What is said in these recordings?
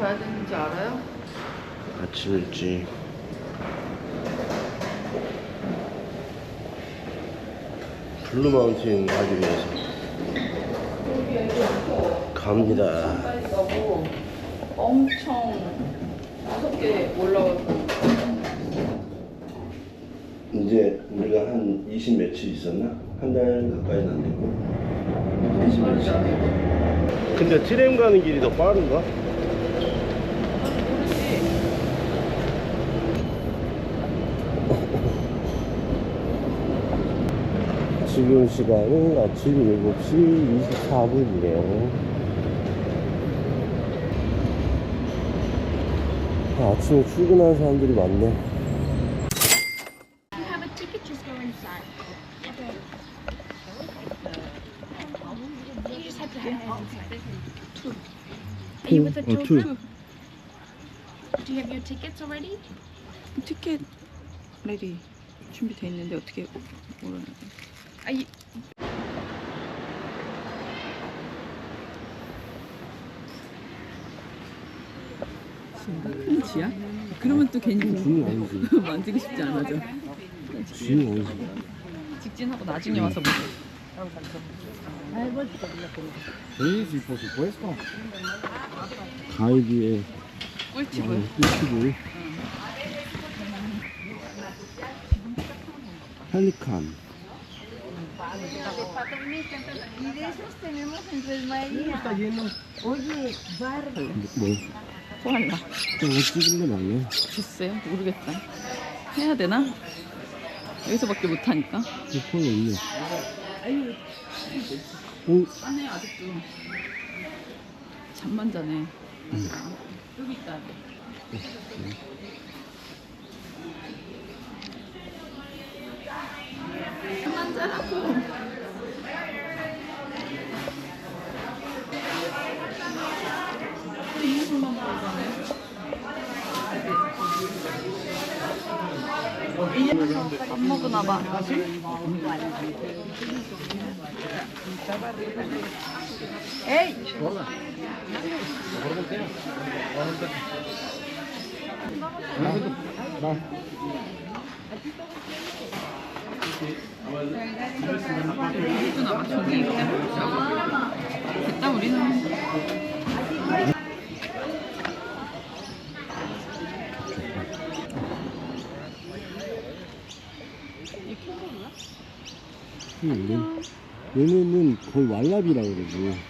가야 되는지 알아요? 아침 일찍 블루마운틴 가기 위해서 갑니다. 가까이 가고 엄청 무섭게 올라가고 이제 우리가 한 20 며칠 있었나? 한 달 가까이 안 되고 20 며칠. 근데 트램 가는 길이 더 빠른가? 지금 시간은 아침 7시 24분이에요. 아침에 출근하는 사람들이 많네. Are you with the Two. Oh, children? two. Do you have your tickets already? 티켓 레디 준비돼 있는데 어떻게 모르는 거야? You? 큰 지야? 그러면 또 괜히 주는 아니지. 만지고 싶지 않아져. 주는 아니지. 직진하고 나중에 와서 보자. Sí, sí, por supuesto. 가이드에 꿀팁을. 꿀팁을 펠리칸 뭐 코알라. 저거 찍은 건 아니야 글쎄요, 모르겠다. 해야 되나? 여기서밖에 못하니까. 이거는 있네 어? 싸네 아직도. 잠만 자네. 여기 있다. 잠만 자라고. 밥 먹으나 봐. 에이! 봐, 종이. 됐다, 우리는. 얘네는 거의 왈라비라 그러지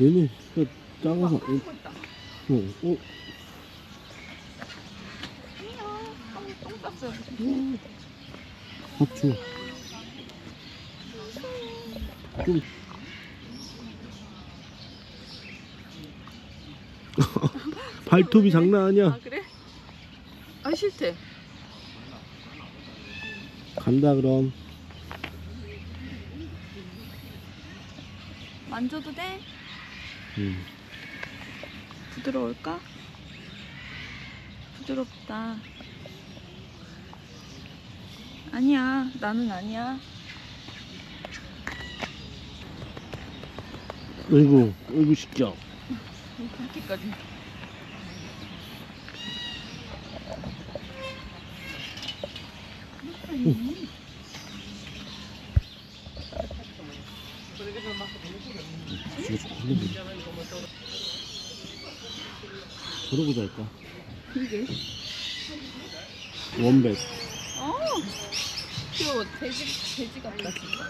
얘는 그 작아서 어, 어, 어, 똥 쌌어요. 합주 좀 발톱이 장난 아니야 아, 그래? 아, 싫대. 간다 그럼 만져도 돼? 음. 부드러울까? 부드럽다. 아니야, 나는 아니야. 어이구 어이구 식죠 그렇게까지. 지 가좀 걸리네 저러고 잘까 그게? 원백 어, 귀여워. 돼지, 돼지 같다, 진짜.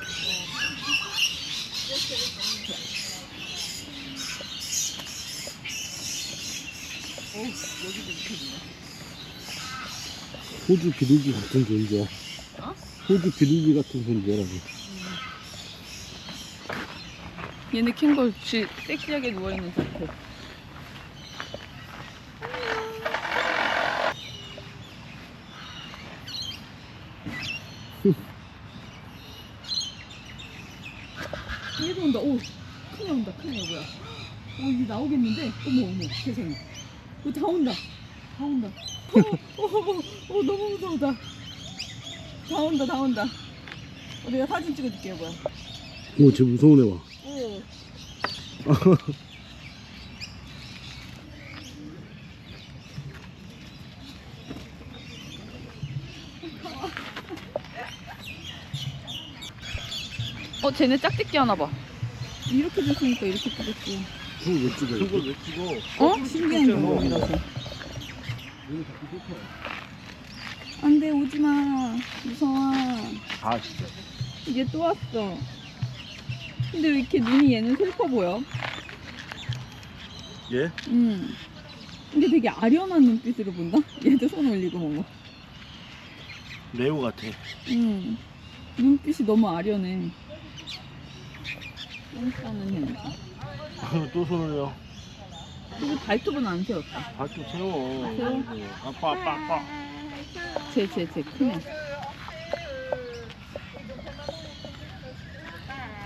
오, 여기도 이렇게 있네. 호주 비둘기 같은 존재야 어? 호주 비둘기 같은 존재라고 얘네 캥거루 쥐 섹시하게 누워있는 상태. 얘도 온다. 오, 큰애 온다. 큰애 뭐야? 오, 이게 나오겠는데? 어머, 어머, 세상에. 오, 다 온다. 다 온다. 어, 어, 어, 어, 너무 무서우다. 다 온다, 다 온다. 어, 내가 사진 찍어줄게요, 뭐야. 오쟤 무서운 애 와. 어, 쟤네 짝짓기 하나 봐. 이렇게 됐으니까 이렇게 뜨겠지. 그걸 왜 찍어 그걸 왜 찍어? 어? 어? 신기한 경험이라서. 안 돼, 오지 마. 무서워. 아, 진짜. 이제 또 왔어. 근데 왜 이렇게 눈이 얘는 슬퍼 보여? 얘? 음. 근데 되게 아련한 눈빛으로 본다? 얘도 손 올리고 뭔가. 레오 같아. 음. 눈빛이 너무 아련해. 똥 싸는 현상. 또 손을요. 그리고 발톱은 안 세웠다. 발톱 세워. 세워? 아빠 아빠 아빠. 쟤, 쟤, 쟤, 크네.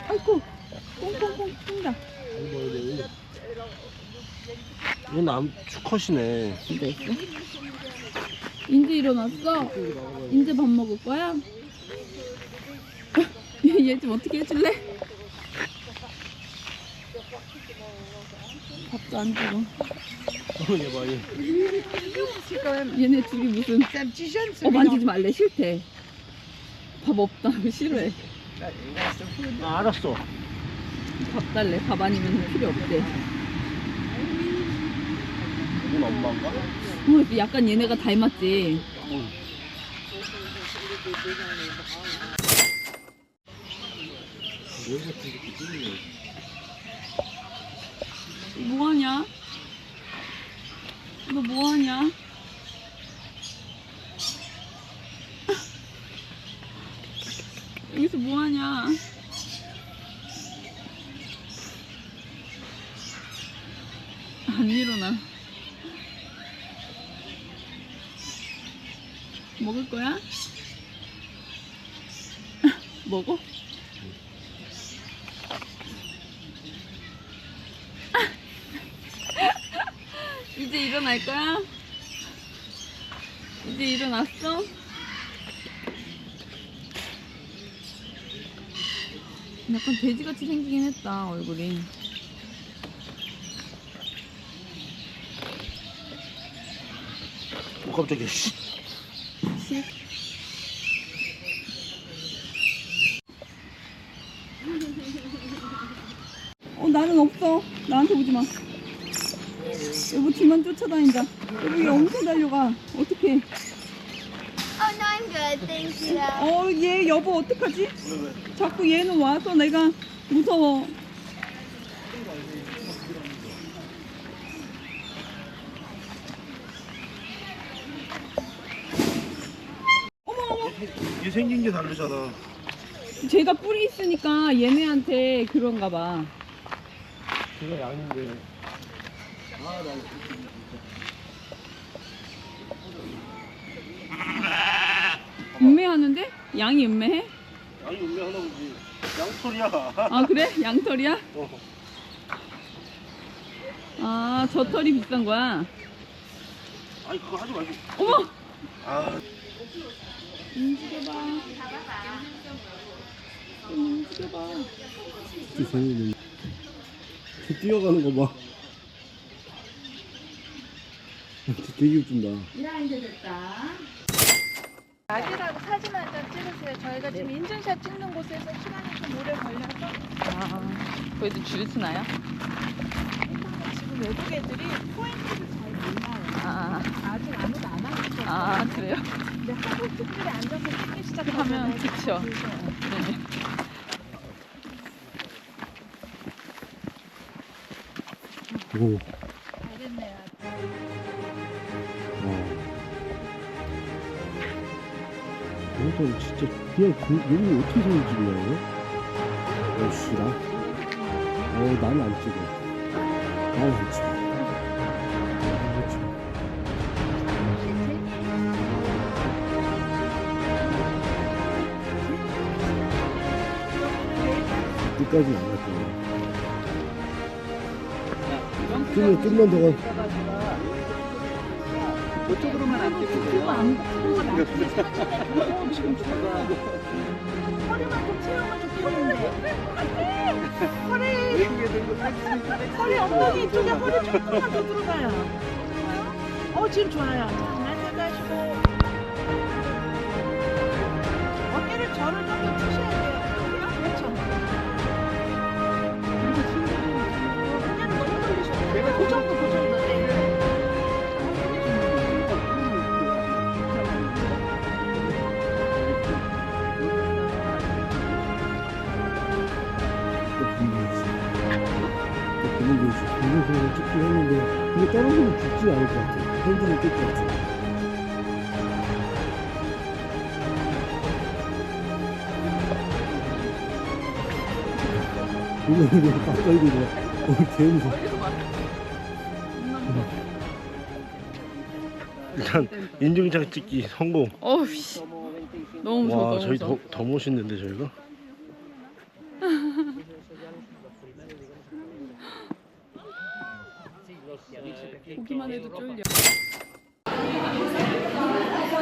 아이고, 뽕뽕뽕 뛴다. 얘남 수컷이네. 인제 있어? 인제 일어났어? 인제 밥 먹을 거야? 얘 좀 어떻게 해줄래? 밥도 안 주고. 어, 얘 봐, 얘. 얘네 둘이 무슨 어 만지지 말래 싫대 밥 없다고 싫어해 아, 알았어. 밥 달래 밥 아니면 필요 없대 이건 엄마인가? 어, 약간 얘네가 닮았지 뭐하냐? 너 뭐하냐? 여기서 뭐하냐? 안 일어나. 먹을 거야? 먹어? 이제 일어날 거야? 이제 일어났어? 약간 돼지같이 생기긴 했다 얼굴이 오, 깜짝이야, 씨. 식. 어 없어 나한테 오지 마. 여보 뒤만 쫓아다닌다. 여보 얘 엄청 달려가. 어떡해. Oh no, I'm good, thank you. 어 얘 여보 어떡하지? 자꾸 얘는 와서 내가 무서워. 어머 어머. 얘 생긴 게 다르잖아. 제가 뿔이 있으니까 얘네한테 그런가 봐 걔가 양인데. 음매하는데? 양이 음매해? 양이 운매 하나 보지. 양털이야. 아 그래? 양털이야? 어. 아 저 털이 비싼 거야 아니, 그거 하지 말고. 어머! 아, 움직여봐 좀 움직여봐 재밌는. 뛰어가는 거 봐. 되게 웃긴다. 이제 됐다 아기라고 사진 한 장 찍으세요. 저희가 지금 인증샷 찍는 곳에서 시간이 좀 오래 걸려서 아 그래도 줄 서나요? 지금 외국 애들이 포인트를 잘 몰라요. 아, 아직 아무도 안 하고 있어요. 아 그래요? 근데 한국 특별히 앉아서 찍기 시작하면 하면 그쵸. 네. 오. 잘했네요. 이것도 진짜 그냥 그, 여기 어떻게 사진 찍냐고? 어, 씨라. 어, 나는 안 찍어. 나는 안 찍어. 끝까지 안 갈 거야. 좀만, 좀만 더 가. 그쪽으로만 안 보고 허리만 좀 채우면 좋겠는데. 허리. 허리 엉덩이 이쪽에 허리 조금만 더 들어가요. 어 지금 좋아요. 이거 왜 가까이 들어? 어, 개 무서워. 일단 인증샷 찍기 성공. 어우 씨. 너무 무서워. 와 너무 저희 무서워. 더, 더 멋있는데 저희가? 보기만 해도 쫄려.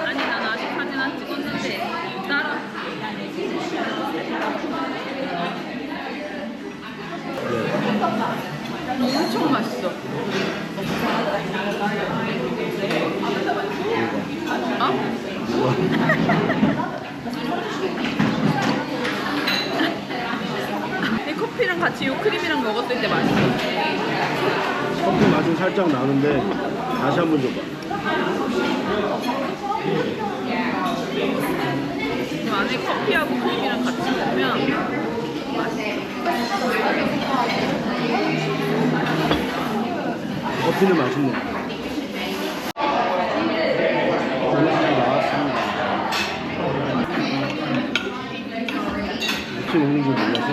아니 난 아직 사진 안 찍었는데 따라. 엄청 맛있어. 어? 이 커피랑 같이 요 크림이랑 먹었을 때 맛있어. 커피 맛은 살짝 나는데 다시 한번 줘봐. 이 안에 커피하고 크림이랑 같이 먹으면 커피는 맛있네. 나왔습니다. 이렇게 먹는 줄 몰라서.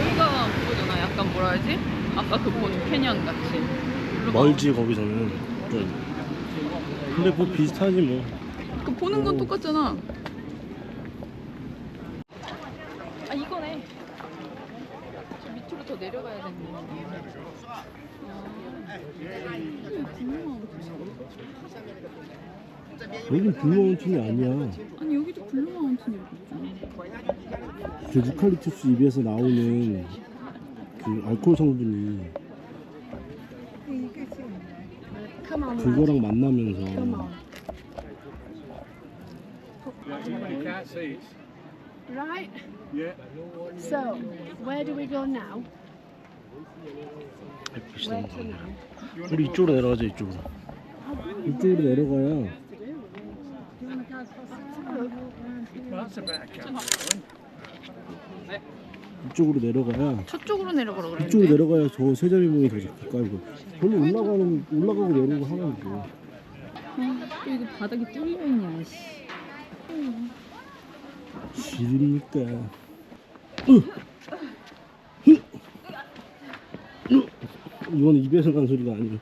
여기가 그거잖아. 약간 뭐라 해야지? 아까 그 본 캐년 같이. 일로 가. 멀지 거기서는 좀. 근데 뭐 비슷하지 뭐. 그 보는 건 똑같잖아. 아 이거네. 저 밑으로 더 내려가야 되는 거. 여긴 블루마운틴이 아니야. 아니 여기도 블루 마운틴 이렇게 있잖아. 그 유칼립투스 잎에서 나오는 그 알코올 성분이 그거랑 만나면서 Right? So, where do we go now? 햇빛이 너무 강해. 우리 이쪽으로 내려가자 이쪽으로. 이쪽으로 내려가야 이쪽으로 내려가야 저쪽으로 내려가라 그랬는데. 이쪽으로 내려가야 저 세자리 모이 더 가까이고 별로 올라가는 올라가고 내려오고 하면 돼. 아, 또 이거 바닥이 뚫려 있냐. 씨. 으! 이건 입에서 간 소리가 아니고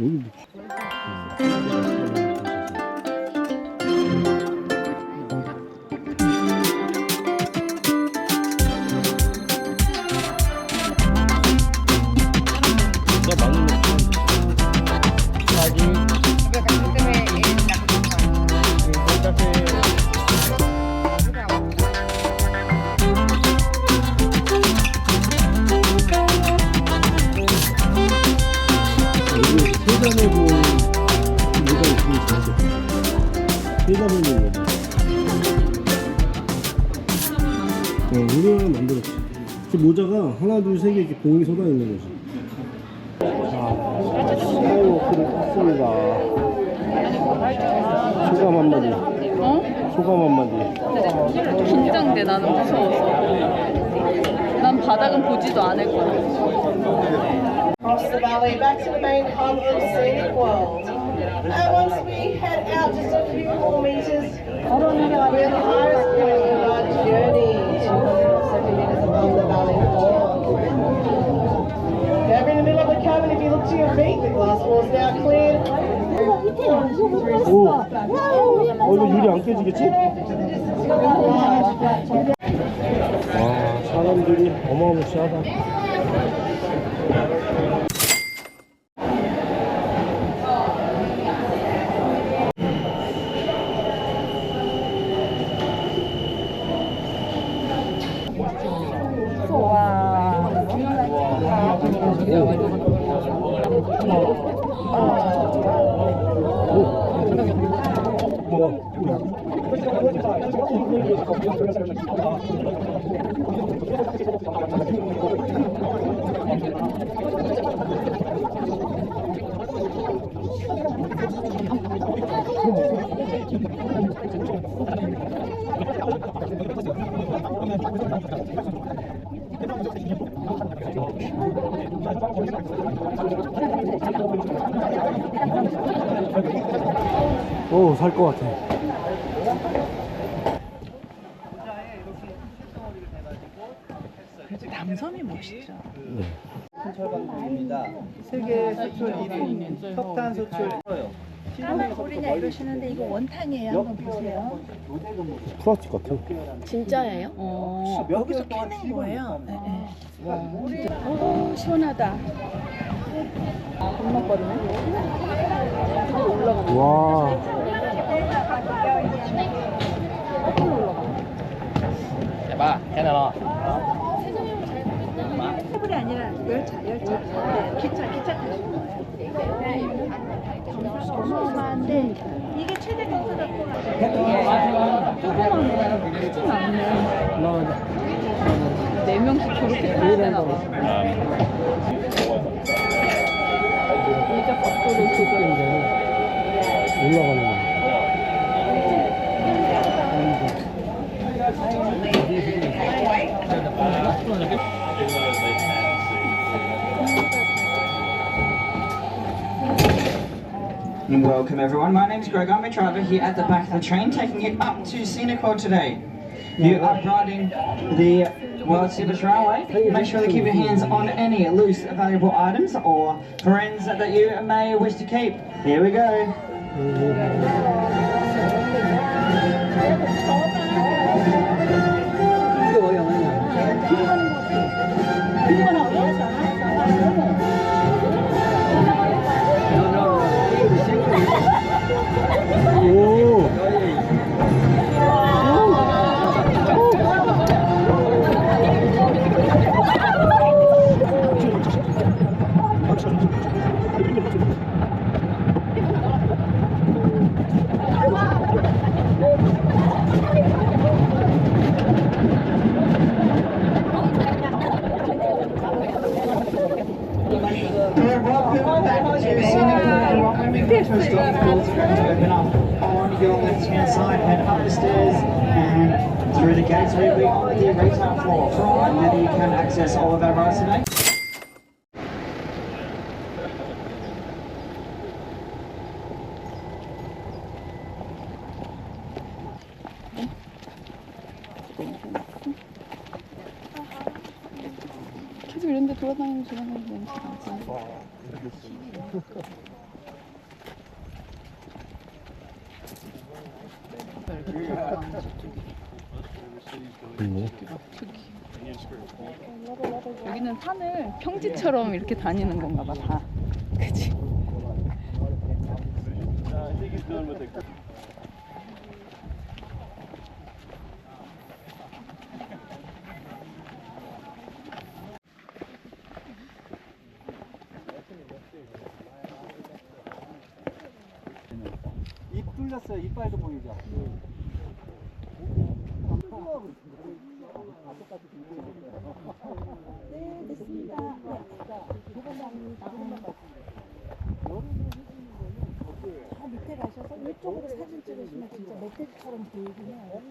여기 뭐나 하나, 둘, 세 개 이렇게 봉이 쏟아 있는 거지. 자, 스카이워크를 탔습니다. 소감 한마디. 어? 소감 한마디. 긴장돼 나는 무서워서. 난 바닥은 보지도 않을 거야. across the valley back to the main hub of Scenic World. And once we head out just a few more meters, we're the highest point of our journey, 270 meters above the valley floor. Over in the middle of the cabin, if you look to your feet, the glass wall's now cleared. 오, 어, 이거 유리 안 깨지겠지? 와, 사람들이 어마어마시하다. 오, 살 것 같아. 남섬이 멋있죠. 네. 철강입니다. 세계 수출 1위 석탄 수출 우리냐 이러시는데 이거 원탕이에요. 한번 보세요. 플라스틱 같아. 진짜예요? 어, 몇개월 동안 거예요? 네, 오 시원하다. 와. 테이블이 아니라 열차, 열차. 네, 기차, 기차 타시는 거예요. 어마어마한데 이게 최대 경사가 크진 않네. 네 명씩 저렇게 타야 되나 봐. 의자 각도를 조절. 올라가는 거. And welcome everyone. My name is Greg. I'm a driver here at the back of the train, taking you up to Scenic World today. You are riding the World Service Railway. Make sure to keep your hands on any loose valuable items or friends that you may wish to keep. Here we go. Mm-hmm. to open up on your left-hand side, head up the stairs and through the gates we will be on the retail floor. From there you can access all of our arsenal. Kids are in the I'm going to 돌아다니는 냄새 나지. 있네. 여기는 산을 평지처럼 이렇게 다니는 건가 봐, 다. 그치? 입 뚫렸어요. 이빨도 보이죠. 이쪽으로 사진 찍으시면 진짜 멧돼지처럼 보이긴 해요.